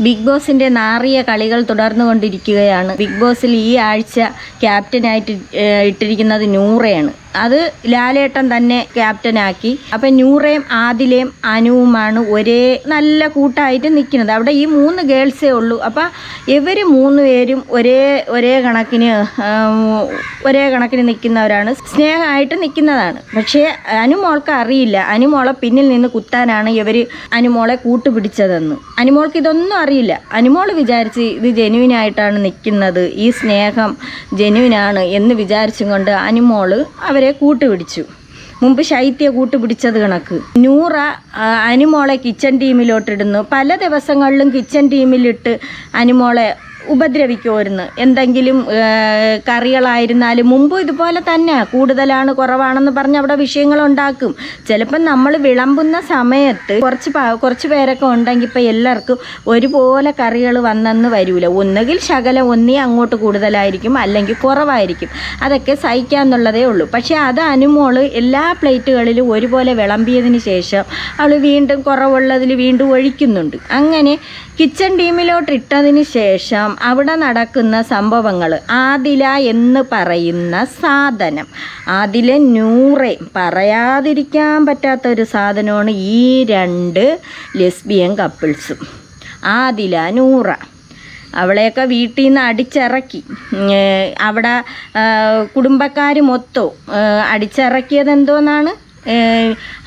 Big ബോസിന്റെ നാറിയ കളികൾ തുടർന്നുകൊണ്ടിരിക്കുകയാണ്. Big ബോസിൽ ഈ ആഴ്ച ക്യാപ്റ്റനായിട്ട് ഇട്ടിരിക്കുന്നത് നൂറയാണ്. അത് ലാലേട്ടൻ തന്നെ ക്യാപ്റ്റനാക്കി അപ്പം ന്യൂറയും ആദിലയും അനുവുമാണ് ഒരേ നല്ല കൂട്ടായിട്ട് നിൽക്കുന്നത് അവിടെ ഈ മൂന്ന് ഗേൾസേ ഉള്ളൂ. അപ്പം ഇവർ മൂന്ന് പേരും ഒരേ ഒരേ കണക്കിന് ഒരേ കണക്കിന് നിൽക്കുന്നവരാണ്. സ്നേഹമായിട്ട് നിൽക്കുന്നതാണ്. പക്ഷേ അനുമോൾക്ക് അറിയില്ല. അനുമോളെ പിന്നിൽ നിന്ന് കുത്താനാണ് ഇവർ അനുമോളെ കൂട്ടുപിടിച്ചതെന്ന്. അനുമോൾക്ക് ഇതൊന്നും അറിയില്ല. അനുമോൾ വിചാരിച്ച് ഇത് ജെനുവിനായിട്ടാണ് നിൽക്കുന്നത്. ഈ സ്നേഹം ജെനുവിനാണ് എന്ന് വിചാരിച്ചും കൊണ്ട് അനുമോൾ അവരെ കൂട്ടുപിടിച്ചു. മുമ്പ് ശൈത്യ കൂട്ടുപിടിച്ചത് കണക്ക്. നൂറ അനുമോളെ കിച്ചൺ ടീമിലോട്ടിടുന്നു. പല ദിവസങ്ങളിലും കിച്ചൺ ടീമിലിട്ട് അനുമോളെ ഉപദ്രവിക്കുമായിരുന്നു എന്തെങ്കിലും കറികളായിരുന്നാലും മുമ്പ് ഇതുപോലെ തന്നെ. കൂടുതലാണ് കുറവാണെന്ന് പറഞ്ഞ് അവിടെ വിഷയങ്ങൾ ഉണ്ടാക്കും ചിലപ്പം നമ്മൾ വിളമ്പുന്ന സമയത്ത് കുറച്ച് കുറച്ച് പേരൊക്കെ ഉണ്ടെങ്കിൽ ഇപ്പം എല്ലാവർക്കും ഒരുപോലെ കറികൾ വന്നെന്ന് വരൂല. ഒന്നുകിൽ ശകലം ഒന്നേ അങ്ങോട്ട് കൂടുതലായിരിക്കും അല്ലെങ്കിൽ കുറവായിരിക്കും. അതൊക്കെ സഹിക്കാന്നുള്ളതേ ഉള്ളൂ. പക്ഷേ അത് അനുമോൾ എല്ലാ പ്ലേറ്റുകളിലും ഒരുപോലെ വിളമ്പിയതിന് ശേഷം അവൾ വീണ്ടും കുറവുള്ളതിൽ വീണ്ടും ഒഴിക്കുന്നുണ്ട്. അങ്ങനെ കിച്ചൺ ടീമിലോട്ട് ഇട്ടതിന് ശേഷം അവിടെ നടക്കുന്ന സംഭവങ്ങൾ ആദില എന്ന് പറയുന്ന സാധനം. ആദില നൂറെ. പറയാതിരിക്കാൻ പറ്റാത്ത ഒരു സാധനമാണ് ഈ രണ്ട് ലെസ്ബിയൻ കപ്പിൾസും. ആദില നൂറ. അവളെയൊക്കെ വീട്ടിൽ നിന്ന് അടിച്ചിറക്കി അവിടെ കുടുംബക്കാർ മൊത്തവും അടിച്ചിറക്കിയത് എന്തോന്നാണ്?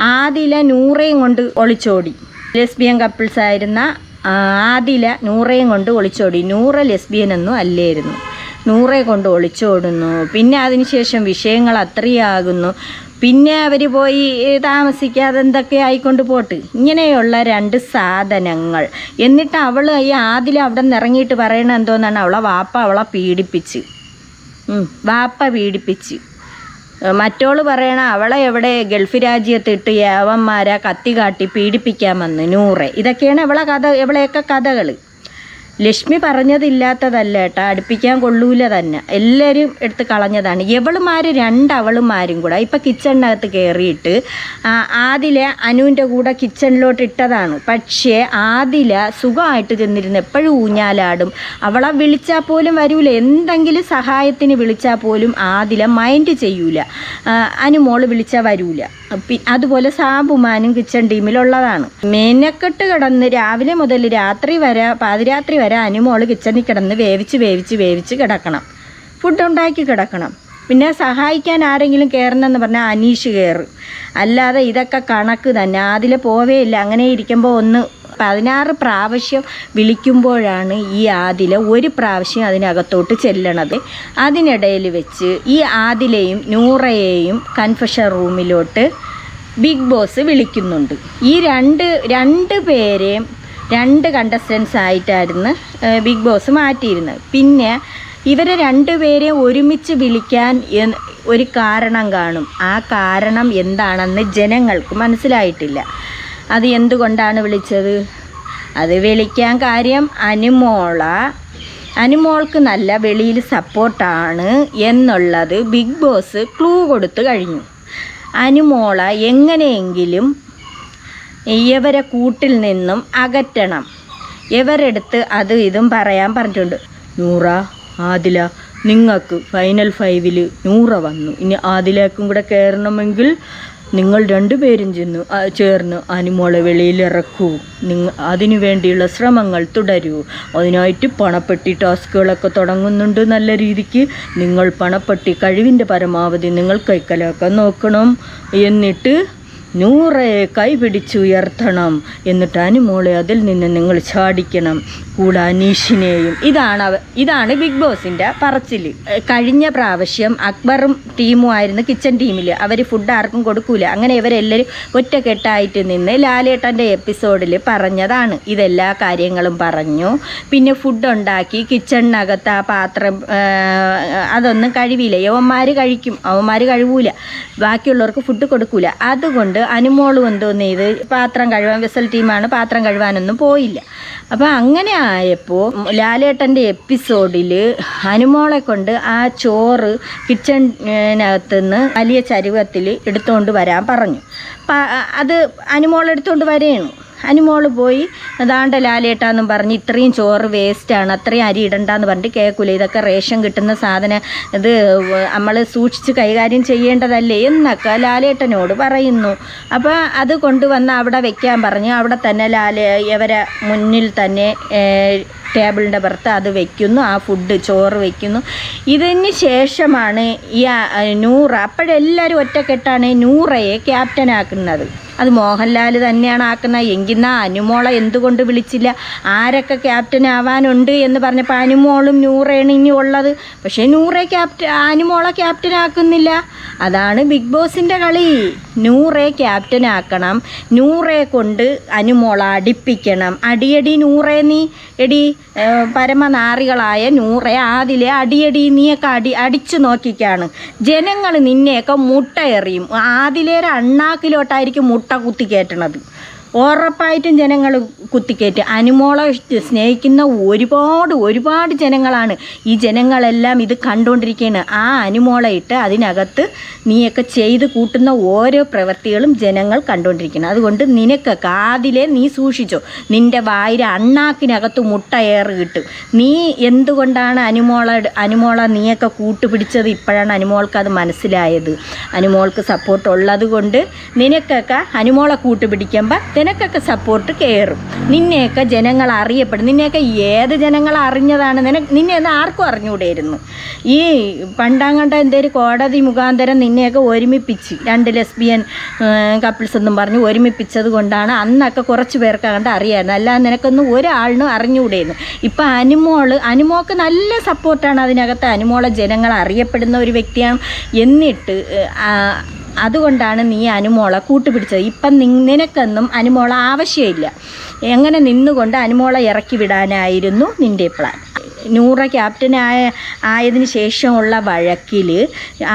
ആദില നൂറയും കൊണ്ട് ഒളിച്ചോടി. ലെസ്ബിയൻ കപ്പിൾസ് ആയിരുന്ന ആദില നൂറയും കൊണ്ട് ഒളിച്ചോടി. നൂറ ലെസ്ബിയൻ ഒന്നും അല്ലായിരുന്നു. നൂറെ കൊണ്ട് ഒളിച്ചോടുന്നു. പിന്നെ അതിനുശേഷം വിഷയങ്ങൾ അത്രയാകുന്നു. പിന്നെ അവർ പോയി താമസിക്കാതെ എന്തൊക്കെ ആയിക്കൊണ്ട് പോട്ട്. ഇങ്ങനെയുള്ള രണ്ട് സാധനങ്ങൾ. എന്നിട്ട് അവൾ ഈ ആദില അവിടെ നിന്ന് ഇറങ്ങിയിട്ട് പറയണ എന്തോന്നാണ്? അവളെ വാപ്പ അവളെ പീഡിപ്പിച്ച്. വാപ്പ പീഡിപ്പിച്ച്. മറ്റോൾ പറയണ അവളെ എവിടെ ഗൾഫ് രാജ്യത്തിട്ട് യാവന്മാരെ കത്തി കാട്ടി പീഡിപ്പിക്കാൻ വന്ന് നൂറെ. ഇതൊക്കെയാണ് അവളെ കഥ ഇവളെയൊക്കെ കഥകൾ ലക്ഷ്മി പറഞ്ഞതില്ലാത്തതല്ല കേട്ടോ. അടുപ്പിക്കാൻ കൊള്ളൂല തന്നെ. എല്ലാവരും എടുത്ത് കളഞ്ഞതാണ്. എവളുമാർ രണ്ടവളുമാരും കൂടെ ഇപ്പം കിച്ചണിനകത്ത് കയറിയിട്ട് ആദില അനുവിന്റെ കൂടെ കിച്ചണിലോട്ട് ഇട്ടതാണ്. പക്ഷേ ആദില സുഖമായിട്ട് ചെന്നിരുന്ന് എപ്പോഴും ഊഞ്ഞാലാടും. അവളെ വിളിച്ചാൽ പോലും വരൂല. എന്തെങ്കിലും സഹായത്തിന് വിളിച്ചാൽ പോലും ആദില മൈൻഡ് ചെയ്യൂല. അനുമോൾ വിളിച്ചാൽ വരൂല. അതുപോലെ സാബുമാനും കിച്ചൺ ടീമിലുള്ളതാണ്. മെനക്കെട്ട് കിടന്ന് രാവിലെ മുതൽ രാത്രി വരെ പാതിരാത്രി വരെ അനുമോൾ കിച്ചണിൽ കിടന്ന് വേവിച്ച് വേവിച്ച് വേവിച്ച് കിടക്കണം. ഫുഡ് ഉണ്ടാക്കി കിടക്കണം. പിന്നെ സഹായിക്കാൻ ആരെങ്കിലും കയറണമെന്ന് പറഞ്ഞാൽ അനീഷ് കയറും അല്ലാതെ ഇതൊക്കെ കണക്ക് തന്നെ. അതിൽ പോവേയില്ല അങ്ങനെ ഇരിക്കുമ്പോൾ ഒന്ന് പതിനാറ് പ്രാവശ്യം വിളിക്കുമ്പോഴാണ് ഈ ആദില ഒരു പ്രാവശ്യം അതിനകത്തോട്ട് ചെല്ലണത്. അതിനിടയിൽ വെച്ച് ഈ ആദിലയും നൂറയെയും കൺഫഷൻ റൂമിലോട്ട് ബിഗ് ബോസ് വിളിക്കുന്നുണ്ട്. ഈ രണ്ട് രണ്ട് പേരെയും രണ്ട് കണ്ടസ്റ്റൻസ് ആയിട്ടായിരുന്നു ബിഗ് ബോസ് മാറ്റിയിരുന്നത്. പിന്നെ ഇവരെ രണ്ടുപേരെ ഒരുമിച്ച് വിളിക്കാൻ ഒരു കാരണം കാണും. ആ കാരണം എന്താണെന്ന് ജനങ്ങൾക്ക് മനസ്സിലായിട്ടില്ല. അത് എന്തുകൊണ്ടാണ് വിളിച്ചത്? അത് വിളിക്കാൻ കാര്യം അനുമോള. അനുമോൾക്ക് നല്ല വെളിയിൽ സപ്പോർട്ടാണ് എന്നുള്ളത് ബിഗ് ബോസ് ക്ലൂ കൊടുത്തു കഴിഞ്ഞു. അനുമോള എങ്ങനെയെങ്കിലും ഇവരെ കൂട്ടിൽ നിന്നും അകറ്റണം. ഇവരെടുത്ത് അത് ഇതും പറയാൻ പറഞ്ഞിട്ടുണ്ട്. നൂറ ആദില നിങ്ങൾക്ക് ഫൈനൽ ഫൈവിൽ നൂറ വന്നു. ഇനി ആദിലേക്കും കൂടെ കയറണമെങ്കിൽ നിങ്ങൾ രണ്ടുപേരും ചെന്ന് ചേർന്ന് അനുമോളെ വെളിയിലിറക്കൂ നിങ്ങ അതിനു വേണ്ടിയുള്ള ശ്രമങ്ങൾ തുടരൂ. അതിനായിട്ട് പണപ്പെട്ടി ടാസ്കുകളൊക്കെ തുടങ്ങുന്നുണ്ട് നല്ല രീതിക്ക്. നിങ്ങൾ പണപ്പെട്ടി കഴിവിന്റെ പരമാവധി നിങ്ങൾ കൈക്കലാക്കാൻ നോക്കണം. എന്നിട്ട് നൂറെ കൈപിടിച്ചുയർത്തണം എന്നിട്ട് അനുമോളെ അതിൽ നിന്ന് നിങ്ങൾ ചാടിക്കണം. കൂടെ അനീഷിനെയും. ഇതാണ് ഇതാണ് ബിഗ് ബോസിന്റെ പറച്ചിൽ. കഴിഞ്ഞ പ്രാവശ്യം അക്ബറും ടീമും ആയിരുന്നു കിച്ചൺ ടീമിൽ അവർ ഫുഡ് ആർക്കും കൊടുക്കൂല. അങ്ങനെ ഇവരെല്ലാവരും ഒറ്റക്കെട്ടായിട്ട് നിന്ന് ലാലേട്ടന്റെ എപ്പിസോഡിൽ പറഞ്ഞതാണ്. ഇതെല്ലാ കാര്യങ്ങളും പറഞ്ഞു. പിന്നെ ഫുഡ് ഉണ്ടാക്കി കിച്ചണിനകത്ത് ആ പാത്രം അതൊന്നും കഴിവില്ല. യവന്മാർ കഴിക്കും. അവന്മാർ കഴിവൂല. ബാക്കിയുള്ളവർക്ക് ഫുഡ് കൊടുക്കൂല. അതുകൊണ്ട് അനുമോളും എന്തോന്ന് ചെയ്ത് പാത്രം കഴുവാൻ വെസൽ ടീമാണ് പാത്രം കഴുവാനൊന്നും പോയില്ല. അപ്പോൾ അങ്ങനെ ആയപ്പോൾ ലാലേട്ടന്റെ എപ്പിസോഡിൽ അനുമോളെ കൊണ്ട് ആ ചോറ് കിച്ചണിനകത്തുനിന്ന് വലിയ ചരുവത്തിൽ എടുത്തുകൊണ്ട് വരാൻ പറഞ്ഞു. അത് അനുമോളെടുത്തുകൊണ്ട് വരേണു. അനുമോൾ പോയി അതാണ്ട് ലാലേട്ടാന്നും പറഞ്ഞ് ഇത്രയും ചോറ് വേസ്റ്റാണ് അത്രയും അരി ഇടണ്ടെന്ന് പറഞ്ഞിട്ട് കേൾക്കൂല ഇതൊക്കെ റേഷൻ കിട്ടുന്ന സാധനം ഇത് നമ്മൾ സൂക്ഷിച്ച് കൈകാര്യം ചെയ്യേണ്ടതല്ലേ എന്നൊക്കെ ലാലേട്ടനോട് പറയുന്നു. അപ്പോൾ അത് കൊണ്ടുവന്ന് അവിടെ വെക്കാൻ പറഞ്ഞു. അവിടെ തന്നെ ലാലേ ഇവരെ മുന്നിൽ തന്നെ ടേബിളിന്റെ പുറത്ത് അത് വെക്കുന്നു ആ ഫുഡ് ചോറ് വെക്കുന്നു. ഇതിന് ശേഷമാണ് ഈ നൂറ് അപ്പോഴെല്ലാവരും ഒറ്റക്കെട്ടാണ് നൂറയെ ക്യാപ്റ്റനാക്കുന്നത്. അത് മോഹൻലാൽ തന്നെയാണ് ആക്കുന്നത് എങ്കിന്നാ അനുമോളെ എന്തുകൊണ്ട് വിളിച്ചില്ല? ആരൊക്കെ ക്യാപ്റ്റൻ ആവാനുണ്ട് എന്ന് പറഞ്ഞപ്പോൾ അനുമോളും നൂറയാണ് ഇനി ഉള്ളത്. പക്ഷേ നൂറെ ക്യാപ്റ്റൻ അനുമോളെ ക്യാപ്റ്റൻ ആക്കുന്നില്ല. അതാണ് ബിഗ് ബോസിന്റെ കളി. നൂറെ ക്യാപ്റ്റൻ ആക്കണം. നൂറെ കൊണ്ട് അനുമോളെ അടിപ്പിക്കണം. അടിയടി നൂറെ നീ. എടി പരമനാറികളായ നൂറെ ആദിലെ അടിയടി നീയൊക്കെ അടി അടിച്ചു നോക്കിക്കാണ്. ജനങ്ങൾ നിന്നെയൊക്കെ മുട്ട എറിയും ആദിലേരെ അണ്ണാക്കിലോട്ടായിരിക്കും മുട്ട കുത്തിക്കയറ്റണത് ഉറപ്പായിട്ടും ജനങ്ങൾ കുത്തിക്കയറ്റി അനുമോളെ സ്നേഹിക്കുന്ന ഒരുപാട് ഒരുപാട് ജനങ്ങളാണ്. ഈ ജനങ്ങളെല്ലാം ഇത് കണ്ടുകൊണ്ടിരിക്കുകയാണ് ആ അനുമോളെ ഇട്ട് അതിനകത്ത് നീയൊക്കെ ചെയ്ത് കൂട്ടുന്ന ഓരോ പ്രവൃത്തികളും ജനങ്ങൾ കണ്ടുകൊണ്ടിരിക്കുന്നു അതുകൊണ്ട് നിനക്കൊക്കെ ആതിലെ നീ സൂക്ഷിച്ചോ. നിന്റെ വായിര അണ്ണാക്കിനകത്ത് മുട്ടയേറ് കിട്ടും. നീ എന്തുകൊണ്ടാണ് അനുമോള അനുമോള നീയൊക്കെ കൂട്ടുപിടിച്ചത്? ഇപ്പോഴാണ് അനുമോൾക്ക് അത് മനസ്സിലായത്. അനുമോൾക്ക് സപ്പോർട്ട് ഉള്ളത് കൊണ്ട് നിനക്കൊക്കെ അനുമോളെ കൂട്ടുപിടിക്കുമ്പോൾ നിനക്കൊക്കെ സപ്പോർട്ട് കയറും നിന്നെയൊക്കെ ജനങ്ങൾ അറിയപ്പെടും. നിന്നെയൊക്കെ ഏത് ജനങ്ങൾ അറിഞ്ഞതാണ് നിന നിന്നെ ഒന്ന് ആർക്കും അറിഞ്ഞുകൂടായിരുന്നു ഈ പണ്ടാങ്കണ്ട എന്തേലും കോടതി മുഖാന്തരം നിന്നെയൊക്കെ ഒരുമിപ്പിച്ച് രണ്ട് ലെസ്ബിയൻ കപ്പിൾസ് എന്നും പറഞ്ഞ് ഒരുമിപ്പിച്ചത് കൊണ്ടാണ് അന്നൊക്കെ കുറച്ച് പേർക്ക് അങ്ങോട്ട് അറിയായിരുന്നു. അല്ലാതെ നിനക്കൊന്നും ഒരാളിനും അറിഞ്ഞുകൂടായിരുന്നു ഇപ്പം അനുമോൾ അനുമോക്ക് നല്ല സപ്പോർട്ടാണ് അതിനകത്ത്. അനുമോളെ ജനങ്ങൾ അറിയപ്പെടുന്ന ഒരു വ്യക്തിയാണ്. എന്നിട്ട് അതുകൊണ്ടാണ് നീ അനുമോളെ കൂട്ടുപിടിച്ചത്. ഇപ്പം നിനക്കെന്നും നിനക്കൊന്നും അനുമോളെ ആവശ്യമില്ല. എങ്ങനെ നിന്നുകൊണ്ട് അനുമോളെ ഇറക്കി വിടാനായിരുന്നു നിന്റെ പ്ലാൻ നൂറ ക്യാപ്റ്റനായ ആയതിനു ശേഷമുള്ള വഴക്കിൽ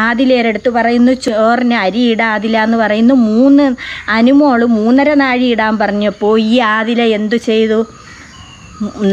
ആദിലേരടുത്ത് പറയുന്നു ചോറിന് അരി ഇടാ ആദില എന്ന് പറയുന്നു. മൂന്ന് അനുമോൾ മൂന്നര നാഴി ഇടാൻ പറഞ്ഞപ്പോൾ ഈ ആദില എന്തു ചെയ്തു?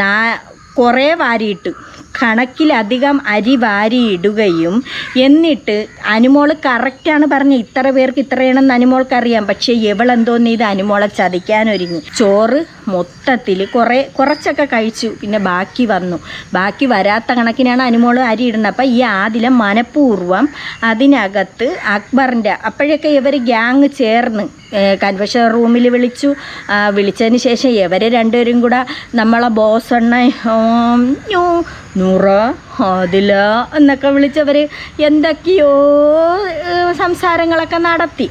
നാ കുറേ വാരിയിട്ടു. കണക്കിലധികം അരി വാരിയിടുകയും എന്നിട്ട് അനുമോൾ കറക്റ്റാണ് പറഞ്ഞ് ഇത്ര പേർക്ക് ഇത്രയാണെന്ന് അനുമോൾക്കറിയാം. പക്ഷേ എവളെന്തോന്ന് ഇത് അനുമോളെ ചതിക്കാനൊരുങ്ങി. ചോറ് മൊത്തത്തിൽ കുറേ കുറച്ചൊക്കെ കഴിച്ചു. പിന്നെ ബാക്കി വന്നു. ബാക്കി വരാത്ത കണക്കിനാണ് അനുമോൾ അരി ഇടുന്നത്. അപ്പം ഈ ആദിലം മനഃപൂർവം അതിനകത്ത് അക്ബറിന്റെ അപ്പോഴൊക്കെ ഇവർ ഗ്യാങ് ചേർന്ന് കൺവെൻഷൻ റൂമിൽ വിളിച്ചു. വിളിച്ചതിന് ശേഷം ഇവർ രണ്ടുപേരും കൂടെ നമ്മളെ ബോസണ്ണ നൂറ അതില എന്നൊക്കെ വിളിച്ചവർ എന്തൊക്കെയോ സംസാരങ്ങളൊക്കെ നടത്തി.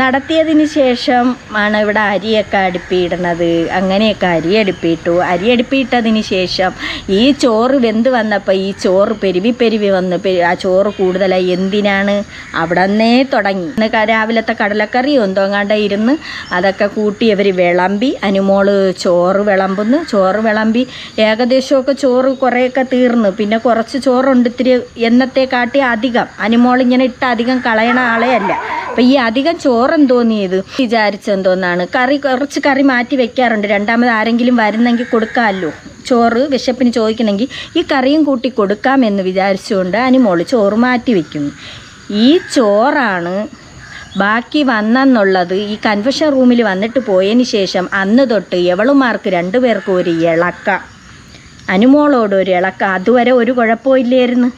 നടത്തിയതിന് ശേഷം ആണ് ഇവിടെ അരിയൊക്കെ അടുപ്പിയിടുന്നത്. അങ്ങനെയൊക്കെ അരി അടുപ്പിയിട്ടു. അരി അടുപ്പിയിട്ടതിന് ശേഷം ഈ ചോറ് വെന്ത് വന്നപ്പോൾ ഈ ചോറ് പെരുവി പെരുവി വന്ന് ആ ചോറ് കൂടുതലായി എന്തിനാണ്? അവിടെ നിന്നേ തുടങ്ങി രാവിലത്തെ കടലക്കറി ഒന്തോങ്ങാണ്ട ഇരുന്ന് അതൊക്കെ കൂട്ടി അവർ വിളമ്പി അനുമോൾ ചോറ് വിളമ്പുന്നു. ചോറ് വിളമ്പി ഏകദേശമൊക്കെ ചോറ് കുറേയൊക്കെ തീർന്നു. പിന്നെ കുറച്ച് ചോറുണ്ട് ഇത്തിരി എന്നത്തെ കാട്ടി അധികം. അനിമോൾ ഇങ്ങനെ ഇട്ട് അധികം കളയണ ആളേ അല്ല. അപ്പം ഈ അധികം ചോറ് തോന്നിയത് വിചാരിച്ചെന്തോന്നാണ് കറി കുറച്ച് കറി മാറ്റി വെക്കാറുണ്ട്. രണ്ടാമത് ആരെങ്കിലും വരുന്നെങ്കിൽ കൊടുക്കാമല്ലോ ചോറ് വിശപ്പിന് ചോദിക്കണമെങ്കിൽ ഈ കറിയും കൂട്ടി കൊടുക്കാമെന്ന് വിചാരിച്ചുകൊണ്ട് അനിമോൾ ചോറ് മാറ്റി വെക്കുന്നു. ഈ ചോറാണ് ബാക്കി വന്നെന്നുള്ളത് ഈ കൺവെൻഷൻ റൂമിൽ വന്നിട്ട് പോയതിന് ശേഷം അന്ന് തൊട്ട് എവളുമാർക്ക് രണ്ടുപേർക്കും ഒരു ഇളക്ക. അനുമോളോട് ഒരു ഇളക്കം. അതുവരെ ഒരു കുഴപ്പമില്ലായിരുന്നു.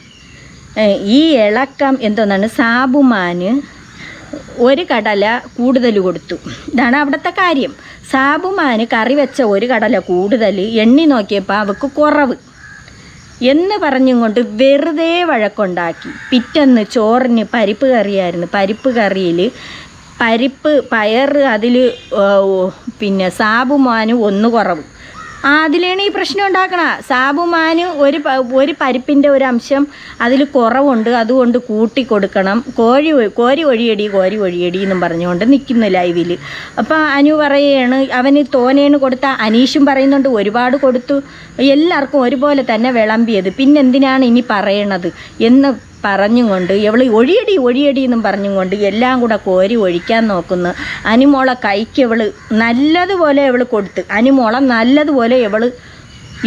ഈ ഇളക്കം എന്തോന്നാണ്? സാബുമാന് ഒരു കടല കൂടുതൽ കൊടുത്തു. ഇതാണ് അവിടുത്തെ കാര്യം. സാബുമാന് കറി വെച്ച ഒരു കടല കൂടുതൽ എണ്ണി നോക്കിയപ്പോൾ അവൾക്ക് കുറവ്. എന്ന് പറഞ്ഞും കൊണ്ട് വെറുതെ വഴക്കുണ്ടാക്കി. പിറ്റന്ന് ചോറിന് പരിപ്പ് കറിയായിരുന്നു. പരിപ്പ് കറിയിൽ പരിപ്പ് പയർ അതിൽ പിന്നെ സാബുമാന് ഒന്ന് കുറവ്. അതിലാണ് ഈ പ്രശ്നം ഉണ്ടാക്കണ. സാബു മാന് ഒരു ഒരു പരിപ്പിന്റെ ഒരു അംശം അതിൽ കുറവുണ്ട്. അതുകൊണ്ട് കൂട്ടി കൊടുക്കണം. കോഴി കോരി ഒഴിയടി കോരി ഒഴിയടി എന്നും പറഞ്ഞുകൊണ്ട് നിൽക്കുന്നു ലൈവിൽ അപ്പോൾ അനു പറയുകയാണ് അവന് തോനേണ് കൊടുത്ത അനീഷും പറയുന്നുണ്ട് ഒരുപാട് കൊടുത്തു. എല്ലാവർക്കും ഒരുപോലെ തന്നെ വിളമ്പിയത്. പിന്നെന്തിനാണ് ഇനി പറയണത്? എന്ന് പറഞ്ഞും കൊണ്ട് ഇവൾ ഒഴിയടി ഒഴിയടി എന്നും പറഞ്ഞും കൊണ്ട് എല്ലാം കൂടെ കോരി ഒഴിക്കാൻ നോക്കുന്നു. അനുമോളെ കൈക്ക് ഇവൾ നല്ലതുപോലെ ഇവൾ കൊടുത്ത് അനുമോളെ നല്ലതുപോലെ ഇവൾ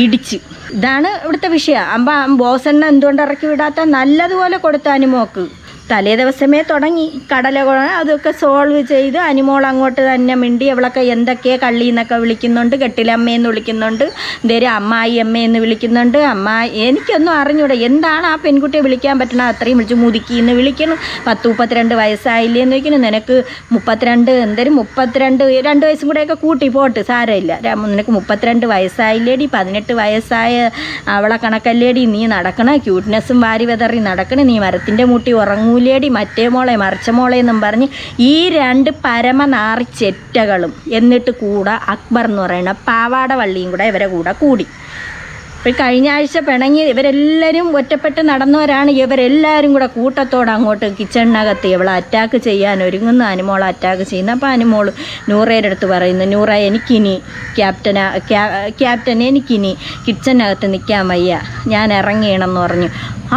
ഇടിച്ച്. ഇതാണ് ഇവിടുത്തെ വിഷയം. അമ്പ ബോസണ്ണ എന്തുകൊണ്ട് ഇറക്കി വിടാത്ത? നല്ലതുപോലെ കൊടുത്ത അനുമോക്ക്. തലേ ദിവസമേ തുടങ്ങി. കടല അതൊക്കെ സോൾവ് ചെയ്ത് അനിമോൾ അങ്ങോട്ട് തന്നെ മിണ്ടി അവളൊക്കെ എന്തൊക്കെയാ കള്ളി എന്നൊക്കെ വിളിക്കുന്നുണ്ട് കെട്ടിലമ്മയെന്ന് വിളിക്കുന്നുണ്ട് എന്തേലും അമ്മായി അമ്മയെന്ന് വിളിക്കുന്നുണ്ട്. അമ്മായി എനിക്കൊന്നും അറിഞ്ഞൂടെ എന്താണ് ആ പെൺകുട്ടിയെ വിളിക്കാൻ പറ്റണത്? അത്രയും വിളിച്ച് മുതുക്കി എന്ന് വിളിക്കണം. പത്ത് മുപ്പത്തിരണ്ട് വയസ്സായില്ലേ എന്ന് വയ്ക്കണം നിനക്ക് മുപ്പത്തിരണ്ട് എന്തേലും മുപ്പത്തിരണ്ട് രണ്ട് വയസ്സും കൂടെയൊക്കെ കൂട്ടി പോട്ട് സാരമില്ല. നിനക്ക് മുപ്പത്തിരണ്ട് വയസ്സായില്ലേടി പതിനെട്ട് വയസ്സായ അവളെ കണക്കല്ലേടി നീ നടക്കണ ക്യൂട്ട്നെസ്സും വാരി വെതറി നടക്കണ നീ മരത്തിന്റെ മുട്ടി ഉറങ്ങൂലേടി മറ്റേ മോളെ മറിച്ച മോളെ എന്നും പറഞ്ഞ് ഈ രണ്ട് പരമനാറി ചെറ്റകളും എന്നിട്ട് കൂടെ അക്ബർ എന്ന് പറയുന്ന പാവാട വള്ളിയും കൂടെ ഇവരെ കൂടെ കൂടി. ഇപ്പോൾ കഴിഞ്ഞ ആഴ്ച പിണങ്ങി ഇവരെല്ലാവരും ഒറ്റപ്പെട്ട് നടന്നവരാണ് ഇവരെല്ലാവരും കൂടെ കൂട്ടത്തോടെ അങ്ങോട്ട് കിച്ചണിനകത്ത് ഇവളെ അറ്റാക്ക് ചെയ്യാൻ ഒരുങ്ങുന്ന. അനുമോളെ അറ്റാക്ക് ചെയ്യുന്നു. അപ്പോൾ അനുമോൾ നൂറയുടെ അടുത്ത് പറയുന്നു നൂറ എനിക്കിനി ക്യാപ്റ്റന ക്യാപ്റ്റൻ എനിക്കിനി കിച്ചണിനകത്ത് നിൽക്കാൻ വയ്യ. ഞാൻ ഇറങ്ങിയണമെന്ന് പറഞ്ഞു.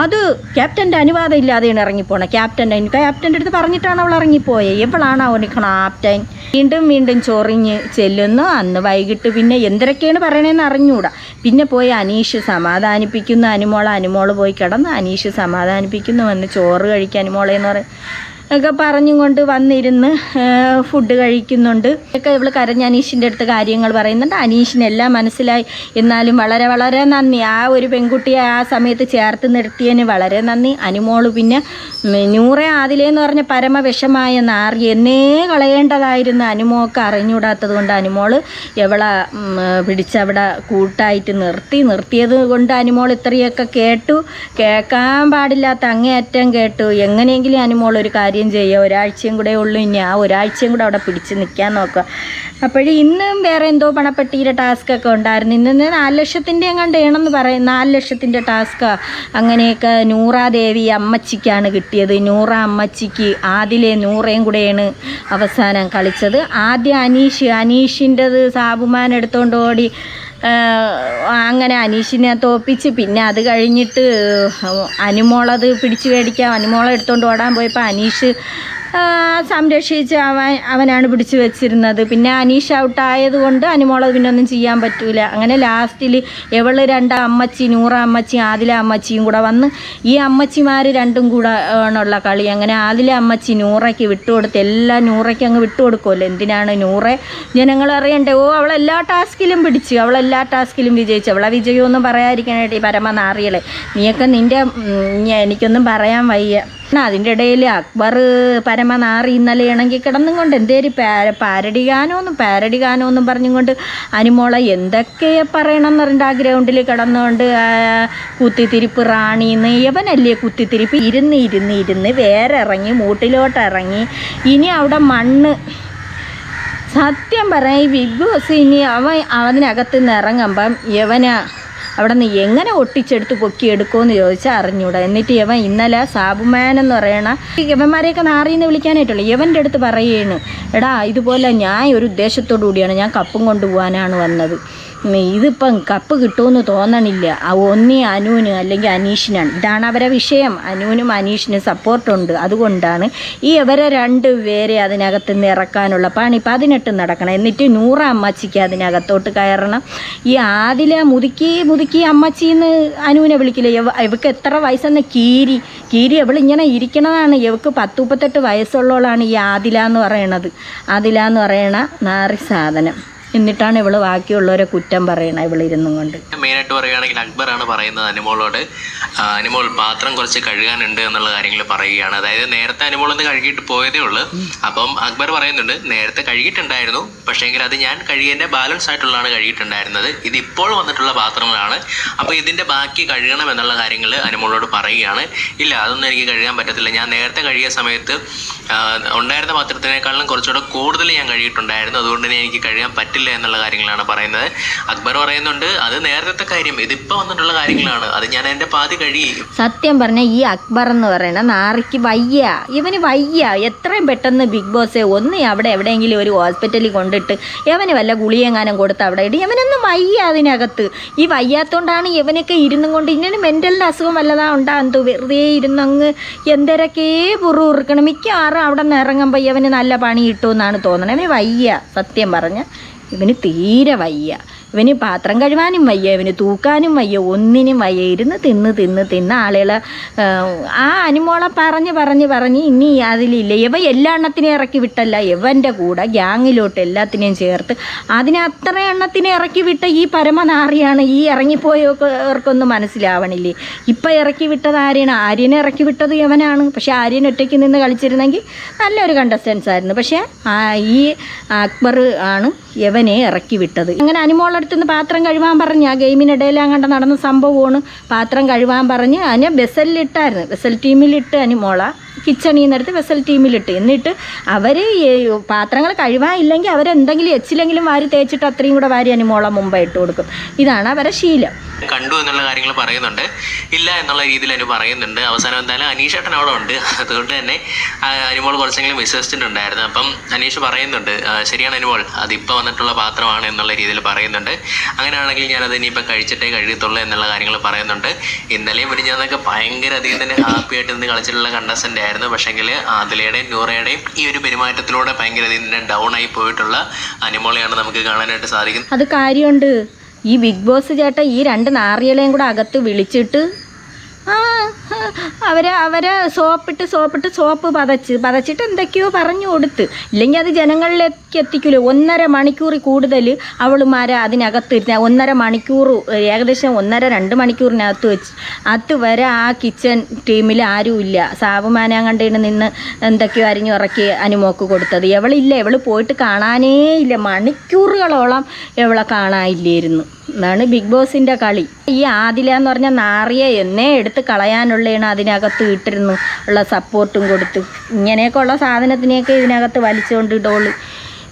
അത് ക്യാപ്റ്റന്റെ അനുവാദം ഇല്ലാതെയാണ് ഇറങ്ങിപ്പോണേ. ക്യാപ്റ്റന്റെ ക്യാപ്റ്റന്റെ അടുത്ത് പറഞ്ഞിട്ടാണ് അവൾ ഇറങ്ങിപ്പോയത് എവളാണ് അവന് ക്യാപ്റ്റൻ വീണ്ടും വീണ്ടും ചൊറിഞ്ഞ് ചെല്ലുന്നു. അന്ന് വൈകിട്ട് പിന്നെ എന്തൊക്കെയാണ് പറയണതെന്ന് അറിഞ്ഞൂടാ. പിന്നെ പോയി അനീഷ് സമാധാനിപ്പിക്കുന്നു. അനുമോൾ അനുമോൾ പോയി കിടന്ന് അനീഷ് സമാധാനിപ്പിക്കുന്നു. വന്ന് ചോറ് കഴിക്കാൻ അനുമോളെന്ന് പറയും. ഒക്കെ പറഞ്ഞും കൊണ്ട് വന്നിരുന്ന് ഫുഡ് കഴിക്കുന്നുണ്ട്. ഒക്കെ ഇവൾ കരഞ്ഞ അനീഷിന്റെ അടുത്ത് കാര്യങ്ങൾ പറയുന്നുണ്ട്. അനീഷിനെല്ലാം മനസ്സിലായി. എന്നാലും വളരെ വളരെ നന്ദി. ആ ഒരു പെൺകുട്ടിയെ ആ സമയത്ത് ചേർത്ത് നിർത്തിയതിന് വളരെ നന്ദി. അനുമോൾ പിന്നെ നൂറെ ആദിലേന്ന് പറഞ്ഞ പരമവിഷമായ നാറി എന്നേ കളയേണ്ടതായിരുന്ന അനുമോക്ക് അറിഞ്ഞൂടാത്തത് കൊണ്ട് അനുമോൾ എവളെ പിടിച്ചവിടെ കൂട്ടായിട്ട് നിർത്തി. നിർത്തിയത് കൊണ്ട് അനുമോൾ ഇത്രയൊക്കെ കേട്ടു. കേൾക്കാൻ പാടില്ലാത്ത അങ്ങേയറ്റം കേട്ടു. എങ്ങനെയെങ്കിലും അനുമോൾ ഒരു കാര്യം ചെയ്യുക. ഒരാഴ്ചയും കൂടെ ഉള്ളൂ ഇനി. ആ ഒരാഴ്ചയും കൂടെ അവിടെ പിടിച്ച് നിൽക്കാൻ നോക്കുക. അപ്പോഴേ ഇന്നും വേറെ എന്തോ പണപ്പെട്ടിയുടെ ടാസ്ക് ഒക്കെ ഉണ്ടായിരുന്നു. ഇന്ന് നാല് ലക്ഷത്തിന്റെ എങ്ങാണ്ട് വേണമെന്ന് പറയും. നാല് ലക്ഷത്തിന്റെ ടാസ്ക് അങ്ങനെയൊക്കെ നൂറാദേവി അമ്മച്ചിക്കാണ് കിട്ടിയത്. നൂറ അമ്മച്ചിക്ക് ആദിലെ നൂറേം കൂടെയാണ് അവസാനം കളിച്ചത്. ആദ്യം അനീഷ്. അനീഷിന്റെത് സാബുമാൻ എടുത്തുകൊണ്ട് ഓടി. അങ്ങനെ അനീഷിനെ തോപ്പിച്ച്. പിന്നെ അത് കഴിഞ്ഞിട്ട് അനുമോളത് പിടിച്ചു മേടിക്കാം. അനുമോളെ എടുത്തുകൊണ്ട് ഓടാൻ പോയപ്പോൾ അനീഷ് സംരക്ഷിച്ച് അവൻ അവനാണ് പിടിച്ചു വെച്ചിരുന്നത്. പിന്നെ അനീഷ് ഔട്ടായത് കൊണ്ട് അനുമോളത് പിന്നെ ഒന്നും ചെയ്യാൻ പറ്റൂല. അങ്ങനെ ലാസ്റ്റിൽ എവൾ രണ്ട അമ്മച്ചി നൂറ അമ്മച്ചി ആദില അമ്മച്ചിയും കൂടെ വന്ന് ഈ അമ്മച്ചിമാർ രണ്ടും കൂടെ ആണുള്ള കളി. അങ്ങനെ ആദില അമ്മച്ചി നൂറയ്ക്ക് വിട്ടുകൊടുത്ത് എല്ലാ നൂറയ്ക്ക് അങ്ങ് വിട്ടുകൊടുക്കുമല്ലോ എന്തിനാണ് നൂറെ? ജനങ്ങൾ അറിയണ്ടേ? ഓ അവളെല്ലാ ടാസ്കിലും പിടിച്ചു. അവളെല്ലാ ടാസ്കിലും വിജയിച്ചു. അവളെ വിജയമൊന്നും പറയാതിരിക്കാനായിട്ട് ഈ പരമ നാറിയളെ നീയൊക്കെ നിന്റെ എനിക്കൊന്നും പറയാൻ വയ്യ. അതിന്റെ ഇടയിൽ അക്ബർ പരമനാറി ഇന്നലെ ഇണങ്ങി കിടന്നും കൊണ്ട് എന്തേരി പാര പാരടി ഗാനമൊന്നും പാരടി ഗാനമൊന്നും പറഞ്ഞും കൊണ്ട് അനുമോളെ എന്തൊക്കെ പറയണമെന്ന് പറഞ്ഞിട്ട് ആ ഗ്രൗണ്ടിൽ കിടന്നുകൊണ്ട് കുത്തിത്തിരിപ്പ് കുത്തിത്തിരിപ്പ് റാണിന്ന് യവനല്ലേ കുത്തിത്തിരിപ്പ്? ഇരുന്ന് ഇരുന്ന് ഇരുന്ന് വേറെ ഇറങ്ങി മൂട്ടിലോട്ട് ഇറങ്ങി ഇനി അവിടെ മണ്ണ്. സത്യം പറയാം ഈ ബിഗ് ബോസ് ഇനി അവൻ അവനകത്ത് നിന്ന് ഇറങ്ങുമ്പം യവന അവിടെ നിന്ന് എങ്ങനെ ഒട്ടിച്ചെടുത്ത് പൊക്കിയെടുക്കുമെന്ന് ചോദിച്ചാൽ അറിഞ്ഞൂടാ. എന്നിട്ട് യവൻ ഇന്നലെ സാബുമാൻ എന്ന് പറയണ യവന്മാരെയൊക്കെ നാറിയെന്ന് വിളിക്കാനായിട്ടുള്ളൂ. യവന്റെ അടുത്ത് പറയുകയാണ് എടാ ഇതുപോലെ ഞാൻ ഒരു ഉദ്ദേശത്തോടു കൂടിയാണ് ഞാൻ കപ്പും കൊണ്ടുപോകാനാണ് വന്നത്. ഇതിപ്പം കപ്പ് കിട്ടുമെന്ന് തോന്നണില്ല. ഒന്നി അനുവിന് അല്ലെങ്കിൽ അനീഷിനാണ്. ഇതാണ് അവരെ വിഷയം. അനുവിനും അനീഷിനും സപ്പോർട്ടുണ്ട്. അതുകൊണ്ടാണ് ഈ ഇവരെ രണ്ട് പേരെ അതിനകത്ത് നിന്ന് ഇറക്കാനുള്ള പണി പതിനെട്ട് നടക്കണം. എന്നിട്ട് നൂറ അമ്മച്ചിക്ക് അതിനകത്തോട്ട് കയറണം. ഈ ആദില മുതുക്കി മുതുക്കി അമ്മച്ചിന്ന് അനുവിനെ വിളിക്കില്ല? ഇവക്ക് എത്ര വയസ്സെന്ന് കീരി കീരി ഇങ്ങനെ ഇരിക്കണതാണ്. ഇവക്ക് പത്ത് മുപ്പത്തെട്ട് വയസ്സുള്ളവളാണ് ഈ ആദില എന്ന് പറയണത്. ആദില എന്ന് പറയണ നാറി സാധനം. എന്നിട്ടാണ് ഇവൾ ബാക്കിയുള്ളവരെ കുറ്റം പറയണ ഇവളിരുന്നും കൊണ്ട്. മെയിനായിട്ട് പറയുകയാണെങ്കിൽ അക്ബർ ആണ് പറയുന്നത് അനുമോളോട് അനുമോൾ പാത്രം കുറച്ച് കഴുകാനുണ്ട് എന്നുള്ള കാര്യങ്ങൾ പറയുകയാണ്. അതായത് നേരത്തെ അനുമോൾ ഒന്ന് കഴുകിയിട്ട് പോയതേ ഉള്ളൂ. അപ്പം അക്ബർ പറയുന്നുണ്ട് നേരത്തെ കഴുകിയിട്ടുണ്ടായിരുന്നു പക്ഷേങ്കിൽ അത് ഞാൻ കഴുകിയതിന്റെ ബാലൻസ് ആയിട്ടുള്ളതാണ് കഴുകിയിട്ടുണ്ടായിരുന്നത്. ഇത് ഇപ്പോൾ വന്നിട്ടുള്ള പാത്രങ്ങളാണ് അപ്പോൾ ഇതിന്റെ ബാക്കി കഴുകണം എന്നുള്ള കാര്യങ്ങൾ അനുമോളോട് പറയുകയാണ്. ഇല്ല അതൊന്നും എനിക്ക് കഴുകാൻ പറ്റത്തില്ല. ഞാൻ നേരത്തെ കഴുകിയ സമയത്ത് ഉണ്ടായിരുന്ന പാത്രത്തിനേക്കാളും കുറച്ചുകൂടെ കൂടുതൽ ഞാൻ കഴുകിയിട്ടുണ്ടായിരുന്നു. അതുകൊണ്ട് തന്നെ എനിക്ക് കഴുകാൻ പറ്റില്ല എന്നുള്ള കാര്യങ്ങളാണ് പറയുന്നത്. അക്ബർ പറയുന്നുണ്ട് അത് നേരത്തെ കാര്യം. ഇതിപ്പോ വന്നിട്ടുള്ള കാര്യങ്ങളാണ്. അത് ഞാൻ എന്റെ പാതി കഴിയും സത്യം പറഞ്ഞ ഈ അക്ബർ എന്ന് പറയുന്ന നാറിക്ക് വയ്യ. ഇവന് വയ്യ. എത്രയും പെട്ടെന്ന് ബിഗ് ബോസ് ഒന്ന് അവിടെ എവിടെയെങ്കിലും ഒരു ഹോസ്പിറ്റലിൽ കൊണ്ടിട്ട് ഇവന് വല്ല ഗുളിയെങ്ങാനും കൊടുത്ത് അവിടെ ഇടും. ഇവനൊന്നും വയ്യ അതിനകത്ത്. ഈ വയ്യാത്തോണ്ടാണ് ഇവനൊക്കെ ഇരുന്നും കൊണ്ട് ഇങ്ങനെ മെന്റലിന്റെ അസുഖം വല്ലതാ ഉണ്ടാകുന്നത്. വെറുതെ ഇരുന്നങ്ങ് എന്തരക്കേ പുറുറുക്കണം മിക്കവാറും അവിടെ നിന്ന് ഇറങ്ങുമ്പോൾ ഇവന് നല്ല പണി കിട്ടുമെന്നാണ് തോന്നുന്നത് ഇവന് വയ്യ. സത്യം പറഞ്ഞ ഇവന് തീരെ വയ്യ. ഇവന് പാത്രം കഴുകാനും വയ്യ ഇവന് തൂക്കാനും വയ്യ ഒന്നിനും വയ്യ. ഇരുന്ന് തിന്ന് തിന്ന് തിന്ന് ആളുകളെ ആ, അനുമോളെ പറഞ്ഞ് പറഞ്ഞ് പറഞ്ഞ് ഇനി അതിലില്ല. ഇവ എല്ലാ എണ്ണത്തിനെ ഇറക്കി വിട്ടല്ല ഇവന്റെ കൂടെ ഗ്യാങ്ങിലോട്ട് എല്ലാത്തിനെയും ചേർത്ത് അതിനെ അത്ര എണ്ണത്തിനെ ഇറക്കി വിട്ട ഈ പരമനാറിയാണ് ഈ ഇറങ്ങിപ്പോയവർക്കൊന്നും മനസ്സിലാവണില്ലേ. ഇപ്പം ഇറക്കി വിട്ടത് ആര്യനാണ് ആര്യനെ ഇറക്കി വിട്ടത് യവനാണ് പക്ഷെ ആര്യൻ ഒറ്റയ്ക്ക് നിന്ന് കളിച്ചിരുന്നെങ്കിൽ നല്ലൊരു കണ്ടസ്റ്റൻസ് ആയിരുന്നു. പക്ഷേ ഈ അക്ബർ ആണ് യവനെ ഇറക്കി വിട്ടത്. അങ്ങനെ അനുമോളടുത്ത് നിന്ന് പാത്രം കഴുകാൻ പറഞ്ഞ് ആ ഗെയിമിനിടയിൽ അങ്ങോട്ട് നടന്ന സംഭവമാണ്. പാത്രം കഴുകാൻ പറഞ്ഞ് അതിനെ ബെസലിലിട്ടായിരുന്നു. ബെസൽ ടീമിലിട്ട് അനുമോള കിച്ചണിൽ നിന്നെടുത്ത് വെസൽ ടീമിലിട്ട് എന്നിട്ട് അവർ പാത്രങ്ങൾ കഴിവാനില്ലെങ്കിൽ അവരെന്തെങ്കിലും എച്ചിലെങ്കിലും വാരി തേച്ചിട്ട് അത്രയും കൂടെ വാരി അനുമോള മുമ്പേ ഇട്ട് കൊടുക്കും. ഇതാണ് അവരെ ശീലം. കണ്ടു എന്നുള്ള കാര്യങ്ങൾ പറയുന്നുണ്ട്. ഇല്ല എന്നുള്ള രീതിയിൽ അനു പറയുന്നുണ്ട്. അവസാനം എന്തായാലും അനീഷേട്ടൻ അവിടെ ഉണ്ട്. അതുകൊണ്ട് തന്നെ അനുമോൾ കുറച്ചെങ്കിലും വിശ്വസിച്ചിട്ടുണ്ടായിരുന്നു. അപ്പം അനീഷ് പറയുന്നുണ്ട് ശരിയാണ് അനുമോൾ അതിപ്പോൾ വന്നിട്ടുള്ള പാത്രമാണ് എന്നുള്ള രീതിയിൽ പറയുന്നുണ്ട്. അങ്ങനെയാണെങ്കിൽ ഞാനത് ഇനിയിപ്പോൾ കഴിച്ചിട്ടേ കഴിയത്തുള്ളൂ എന്നുള്ള കാര്യങ്ങൾ പറയുന്നുണ്ട്. ഇന്നലെയും വിരിഞ്ഞതൊക്കെ ഭയങ്കര അധികം തന്നെ ഹാപ്പി ആയിട്ട് നിന്ന് കളിച്ചിട്ടുള്ള കണ്ടസ്റ്റന്റ് ആയിരുന്നു പക്ഷേങ്കിൽ ആദിലയുടെയും നൂറയുടെയും ഈ ഒരു പെരുമാറ്റത്തിലൂടെ ഭയങ്കര ഡൗൺ ആയി പോയിട്ടുള്ള അനുമോളെയാണ് നമുക്ക് കാണാനായിട്ട് സാധിക്കുന്നത്. അത് കാര്യമുണ്ട്. ഈ ബിഗ് ബോസ് ചേട്ടൻ ഈ രണ്ട് നാറികളെയും കൂടെ അകത്ത് വിളിച്ചിട്ട് അവരെ അവരെ സോപ്പിട്ട് സോപ്പിട്ട് സോപ്പ് പതച്ച് പതച്ചിട്ട് എന്തൊക്കെയോ പറഞ്ഞു കൊടുത്ത്. ഇല്ലെങ്കിൽ അത് ജനങ്ങളിലേക്ക് എത്തിക്കില്ല ഒന്നര മണിക്കൂറിൽ കൂടുതൽ അവളുമാരെ അതിനകത്ത് ഇരുന്ന ഒന്നര മണിക്കൂർ ഏകദേശം ഒന്നര രണ്ട് മണിക്കൂറിനകത്ത് വെച്ച് അത് വരെ ആ കിച്ചൺ ടീമിൽ ആരും ഇല്ല. സാബുമാനാ കണ്ടിട്ട് നിന്ന് എന്തൊക്കെയോ അരിഞ്ഞുറക്കി അനുമോക്ക് കൊടുത്തത്. എവളില്ല എവൾ പോയിട്ട് കാണാനേ ഇല്ല. മണിക്കൂറുകളോളം എവളെ കാണാനില്ലായിരുന്നു. എന്നാണ് ബിഗ് ബോസിന്റെ കളി. ഈ ആദില എന്ന് പറഞ്ഞ നാറിയ എന്നേ എടുത്ത് കളയാനുള്ളതാണ് അതിനകത്ത് ഇട്ടിരുന്നു. ഉള്ള സപ്പോർട്ടും കൊടുത്ത്. ഇങ്ങനെയൊക്കെ ഉള്ള സാധനത്തിനെയൊക്കെ ഇതിനകത്ത് വലിച്ചുകൊണ്ടിട്ടോളൂ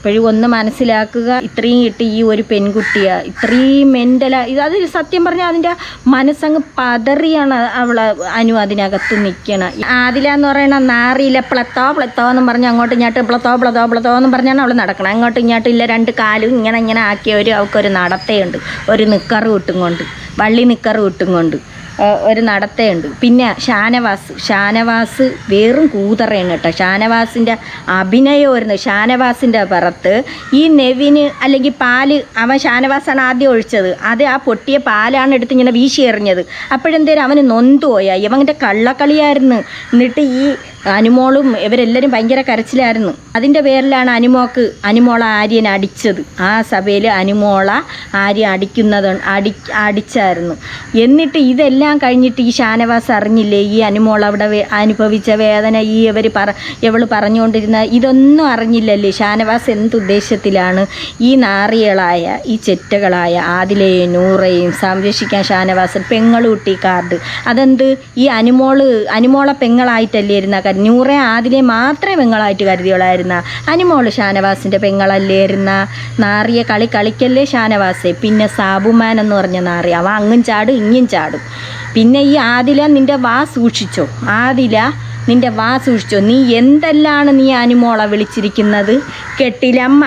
ഇപ്പോഴും ഒന്ന് മനസ്സിലാക്കുക ഇത്രയും കിട്ടി ഈ ഒരു പെൺകുട്ടിയാ. ഇത്രയും മെന്റല ഇത് അത് സത്യം പറഞ്ഞാൽ അതിന്റെ മനസ്സങ്ങ് പതറിയാണ് അവളെ അനു അതിനകത്ത് നിൽക്കണം ആദില എന്ന് പറയണ നാറിയില്ല പ്ലത്തോ പ്ലത്തോ എന്ന് പറഞ്ഞ് അങ്ങോട്ട് ഇങ്ങോട്ട് പ്ലത്തോ പ്ലത്തോ പ്ലത്തോ എന്ന് പറഞ്ഞാണ് അവൾ നടക്കണം. അങ്ങോട്ട് ഇങ്ങോട്ടും ഇല്ല രണ്ട് കാലും ഇങ്ങനെ ഇങ്ങനെ ആക്കിയ ഒരു അവൾക്കൊരു നടത്തയുണ്ട്. ഒരു നിക്കറ് കിട്ടും കൊണ്ട്. വള്ളി നിക്കറ് കിട്ടും കൊണ്ട്. ഒരു നടത്തയുണ്ട്. പിന്നെ ഷാനവാസ് ഷാനവാസ് വെറും കൂതറയാണ് കേട്ടോ. ഷാനവാസിന്റെ അഭിനയമായിരുന്നു ഷാനവാസിന്റെ പുറത്ത് ഈ നെവിന് അല്ലെങ്കിൽ പാൽ അവൻ ഷാനവാസാണ് ആദ്യം ഒഴിച്ചത്. അത് ആ പൊട്ടിയ പാലാണ് എടുത്ത് ഇങ്ങനെ വീശി എറിഞ്ഞത്. അപ്പോഴെന്തേലും അവന് നൊന്തു പോയാ? ഇവന്റെ കള്ളക്കളിയായിരുന്നു. എന്നിട്ട് ഈ അനുമോളും ഇവരെല്ലാവരും ഭയങ്കര കരച്ചിലായിരുന്നു. അതിന്റെ പേരിലാണ് അനുമോക്ക് അനുമോള ആര്യൻ അടിച്ചത്. ആ സഭയിൽ അനുമോള ആര്യൻ അടിക്കുന്നത് അടി അടിച്ചായിരുന്നു. എന്നിട്ട് ഇതെല്ലാം കഴിഞ്ഞിട്ട് ഈ ഷാനവാസ് അറിഞ്ഞില്ലേ? ഈ അനുമോൾ അവിടെ അനുഭവിച്ച വേദന ഈ ഇവർ പറ ഇവൾ പറഞ്ഞുകൊണ്ടിരുന്ന ഇതൊന്നും അറിഞ്ഞില്ലല്ലേ? ഷാനവാസ് എന്തുദ്ദേശത്തിലാണ് ഈ നാറികളായ ഈ ചെറ്റകളായ ആദിലയെയും നൂറയും സംരക്ഷിക്കാൻ ഷാനവാസ് പെങ്ങളൂട്ടി കാർഡ്? അതെന്ത്? ഈ അനുമോൾ അനുമോളെ പെങ്ങളായിട്ടല്ലേ ഇരുന്ന കാര്യം നൂറെ ആദിലെ മാത്രമേ പെങ്ങളായിട്ട് കരുതിയോളായിരുന്ന അനുമോൾ ഷാനവാസിന്റെ പെങ്ങളല്ലേ ഇരുന്ന? നാറിയ കളി കളിക്കല്ലേ ഷാനവാസെ? പിന്നെ സാബുമാൻ എന്ന് പറഞ്ഞ നാറി. അവ അങ്ങും ചാടും ഇങ്ങും ചാടും. പിന്നെ ഈ ആദില നിന്റെ വാ സൂക്ഷിച്ചോ. ആദില നിന്റെ വാ സൂക്ഷിച്ചോ. നീ എന്തെല്ലാണ് നീ അനുമോളെ വിളിച്ചിരിക്കുന്നത്? കെട്ടിലമ്മ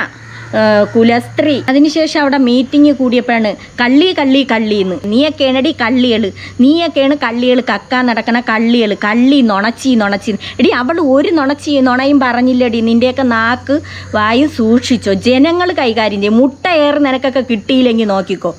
കുലസ്ത്രീ. അതിനുശേഷം അവിടെ മീറ്റിംഗ് കൂടിയപ്പോഴാണ് കള്ളി കള്ളി കള്ളി എന്ന് നീയൊക്കെയാണടി കള്ളികൾ നീയൊക്കെയാണ് കള്ളികൾ കക്കാൻ നടക്കണ കള്ളികൾ കള്ളി നുണച്ചി നുണച്ചി. എടി അവൾ ഒരു നുണച്ചി നുണയും പറഞ്ഞില്ലടി. നിന്റെയൊക്കെ നാക്ക് വായും സൂക്ഷിച്ചോ. ജനങ്ങൾ കൈകാര്യം ചെയ്യും. മുട്ട ഏറെ നിനക്കൊക്കെ കിട്ടിയില്ലെങ്കിൽ നോക്കിക്കോ.